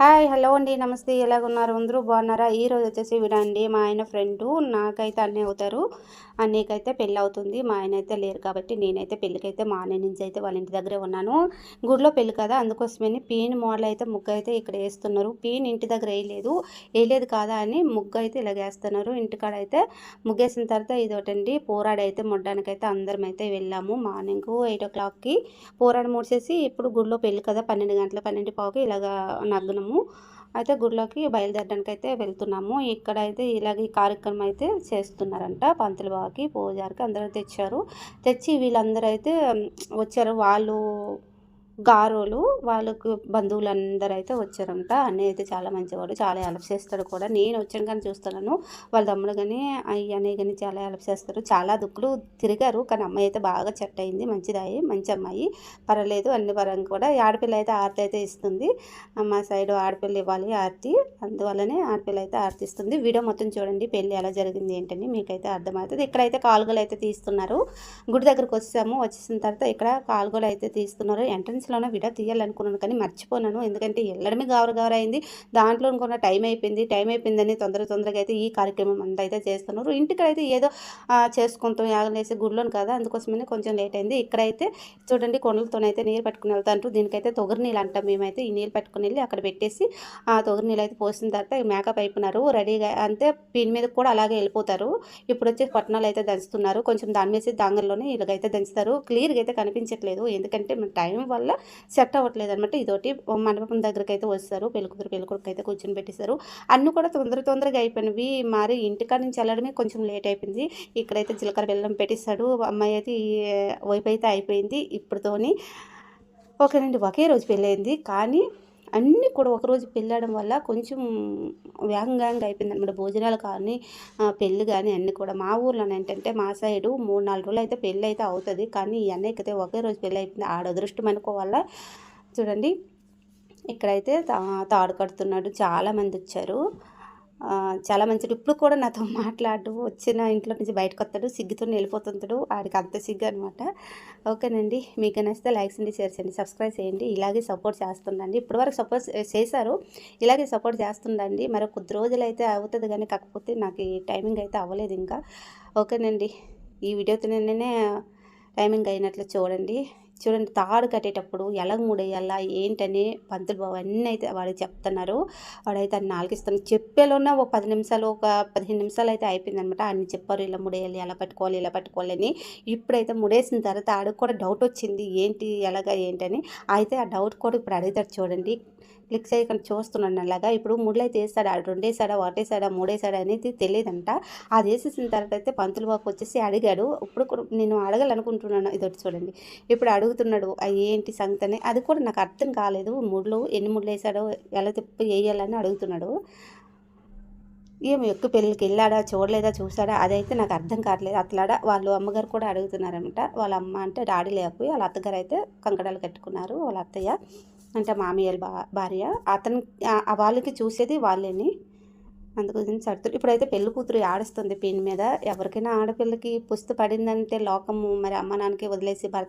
Hi hello అండి. నమస్తే. ఎలాగున్నారు అందరూ బాగున్నారా? ఈ రోజు వచ్చేసి వినండి మా ఆయన ఫ్రెండ్. నాకైతే అన్నీ అవుతారు. అన్నయ్యకైతే పెళ్ళి అవుతుంది మా ఆయన అయితే లేరు కాబట్టి నేనైతే పెళ్ళికైతే మా అన్న నుంచి అయితే వాళ్ళ ఇంటి దగ్గరే ఉన్నాను. గుడిలో పెళ్ళి కదా అందుకోసమని పీన్ మోడల్ అయితే ముగ్గు అయితే ఇక్కడ వేస్తున్నారు. పీన్ ఇంటి దగ్గర వేయలేదు. వేయలేదు కాదా అని ముగ్గు అయితే ఇలా వేస్తున్నారు. ఇంటికాడ అయితే ముగ్గేసిన తర్వాత ఇదోటండి పోరాడు అయితే ముడ్డానికైతే అందరం అయితే వెళ్ళాము. మార్నింగ్ ఎయిట్ ఓ క్లాక్కి పోరాడు మూసేసి ఇప్పుడు గుడిలో పెళ్ళి కదా పన్నెండు గంటల పన్నెండు పావుకి ఇలాగ నగ్నము. అయితే గుడిలోకి బయలుదేరడానికి అయితే వెళ్తున్నాము. ఇక్కడ అయితే ఇలాగ ఈ కార్యక్రమం అయితే చేస్తున్నారంట. పంతులు బావకి పూజారికి అందరూ తెచ్చారు. తెచ్చి వీళ్ళందరూ అయితే వచ్చారు. వాళ్ళు గారోలు వాళ్ళకు బంధువులందరూ అయితే వచ్చారంట. అన్నయ్య అయితే చాలా మంచివాడు చాలా హెల్ప్ చేస్తాడు కూడా. నేను వచ్చాను కానీ చూస్తున్నాను వాళ్ళ తమ్ముడు కానీ అయ్యి అన్నయ్య కానీ చాలా హెల్ప్ చేస్తారు. చాలా దుక్కులు తిరిగారు కానీ అమ్మాయి అయితే బాగా చెట్ అయింది మంచిదాయి మంచి అమ్మాయి. పర్వాలేదు అన్ని పరంగా కూడా. ఆడపిల్ల అయితే ఆర్తి అయితే ఇస్తుంది. మా సైడ్ ఆడపిల్ల ఇవ్వాలి ఆర్తి. అందువల్లనే ఆడపిల్ల అయితే ఆర్తి ఇస్తుంది. వీడియో మొత్తం చూడండి. పెళ్ళి ఎలా జరిగింది ఏంటని మీకైతే అర్థమవుతుంది. ఇక్కడైతే కాలుగోలు అయితే తీస్తున్నారు. గుడి దగ్గరకు వచ్చాము వచ్చేసిన తర్వాత ఇక్కడ కాలుగోలు అయితే తీస్తున్నారు. ఎంట్రన్స్ లోనే వీడియో తీయాలనుకున్నాను కానీ మర్చిపోనాను. ఎందుకంటే వెళ్ళడమే గౌర గౌర అయింది. దాంట్లో అనుకున్న టైం అయిపోయింది. టైం అయిపోయిందని తొందర తొందరగా అయితే ఈ కార్యక్రమం అంతా అయితే చేస్తున్నారు. ఇంటికైతే ఏదో చేసుకుంటాం యాగం వేసి గుడిలోను కదా. అందుకోసమని కొంచెం లేట్ అయింది. ఇక్కడైతే చూడండి కొండలతోనైతే నీళ్ళు పట్టుకుని వెళ్తాంటారు దీనికైతే తొగరి నీళ్ళు అంటాం మేమైతే. ఈ నీళ్ళు పట్టుకుని వెళ్ళి అక్కడ పెట్టేసి ఆ తొగరి నీళ్ళు అయితే పోసిన తర్వాత మేకప్ అయిపోయినారు. రెడీగా అంతే పిన్ మీద కూడా అలాగే వెళ్ళిపోతారు. ఇప్పుడు వచ్చి పట్టణాలు అయితే దంచుతున్నారు. కొంచెం దాని మీద దాంగల్లోనే ఇలాగైతే దంచుతారు. క్లియర్గా అయితే కనిపించట్లేదు. ఎందుకంటే టైం వల్ల సెట్ అవ్వట్లేదు అనమాట ఇదోటి మండపం దగ్గరికి అయితే వస్తారు. పెళ్ళికూతురు పెళ్ళికొడుకు అయితే కూర్చొని పెట్టేశారు. అన్నీ కూడా తొందర తొందరగా అయిపోయినవి. మరి ఇంటికాడ నుంచి వెళ్ళడమే కొంచెం లేట్ అయిపోయింది. ఇక్కడైతే జీలకర్ర బెల్లం పెట్టేశాడు. అమ్మాయి అయితే వైపు అయితే అయిపోయింది. ఇప్పుడుతోని ఓకేనండి. ఒకే రోజు పెళ్ళయింది. కానీ అన్నీ కూడా ఒకరోజు పెళ్ళడం వల్ల కొంచెం వేగంగా అయిపోయింది అనమాట భోజనాలు కానీ పెళ్ళి కానీ అన్నీ కూడా. మా ఊర్లో ఏంటంటే మా సైడు మూడు నాలుగు రోజులు అయితే పెళ్ళి అయితే అవుతుంది. కానీ ఈ అన్నయ్యకైతే ఒకే రోజు పెళ్ళి అయిపోయింది. ఆడ అదృష్టం అనుకోవాలా? చూడండి. ఇక్కడైతే తాడు కడుతున్నాడు. చాలామంది వచ్చారు. చాలా మంచిది. ఇప్పుడు కూడా నాతో మాట్లాడు వచ్చిన ఇంట్లో నుంచి బయటకు వస్తాడు సిగ్గుతో వెళ్ళిపోతుంటాడు. ఆడికి అంత సిగ్గు అనమాట ఓకేనండి. మీకు నచ్చితే లైక్స్ అండి షేర్ చేయండి సబ్స్క్రైబ్ చేయండి. ఇలాగే సపోర్ట్ చేస్తుండండి ఇప్పటివరకు సపోర్ట్ చేశారు. ఇలాగే సపోర్ట్ చేస్తుండండి మరి కొద్ది రోజులు అయితే అవుతుంది కానీ కాకపోతే నాకు ఈ టైమింగ్ అయితే అవ్వలేదు ఇంకా. ఓకేనండి. ఈ వీడియోతో నేనే టైమింగ్ అయినట్లు చూడండి. చూడండి తాడు కట్టేటప్పుడు ఎలా మూడేయాలా ఏంటని పంతులు బాబు అన్నీ అయితే వాడికి చెప్తున్నారు. వాడైతే అన్ని ఆలకిస్తాను చెప్పేలోనే ఒక పది నిమిషాలు ఒక పదిహేను నిమిషాలు అయితే అయిపోయింది అనమాట అన్ని చెప్పారు ఇలా ముడేయాలి ఎలా పట్టుకోవాలి ఇలా పట్టుకోవాలి అని. ఇప్పుడైతే ముడేసిన తర్వాత ఆడికి కూడా డౌట్ వచ్చింది. ఏంటి ఎలాగా ఏంటని. అయితే ఆ డౌట్ కూడా ఇప్పుడు అడుగుతాడు చూడండి. క్లిక్ చేయకుండా చూస్తున్నాను అలాగా ఇప్పుడు ముళ్ళు అయితే ఆడు రెండేసాడా ఒకటేసాడా మూడేసాడా అనేది తెలియదంట. అది వేసేసిన తర్వాత అయితే పంతులు బాబు వచ్చేసి అడిగాడు. ఇప్పుడు నేను అడగాలనుకుంటున్నాను. ఇది చూడండి. ఇప్పుడు అడుగు అడుగుతున్నాడు ఏంటి సంగతి అది కూడా నాకు అర్థం కాలేదు. ముళ్ళు ఎన్ని ముళ్ళు వేసాడో ఎలా తిప్పి వేయాలని అడుగుతున్నాడు. ఏమి ఎక్కువ పెళ్ళికి వెళ్ళాడా చూడలేదా చూసాడా అదైతే నాకు అర్థం కావట్లేదు. అట్లాడా వాళ్ళు అమ్మగారు కూడా అడుగుతున్నారనమాట వాళ్ళ అమ్మ అంటే డాడీ లేకపోయి వాళ్ళ అత్తగారు అయితే కంకడాలు కట్టుకున్నారు. వాళ్ళ అత్తయ్య అంటే మామయ్య బా భార్య. అతను వాళ్ళకి చూసేది వాళ్ళని. అందుగురించి అడుగుతారు ఇప్పుడైతే పెళ్ళి కూతురు ఆడుస్తుంది పిన్ మీద ఎవరికైనా ఆడపిల్లకి పుస్తు పడిందంటే లోకము మరి అమ్మ నాన్నకి వదిలేసి భర్త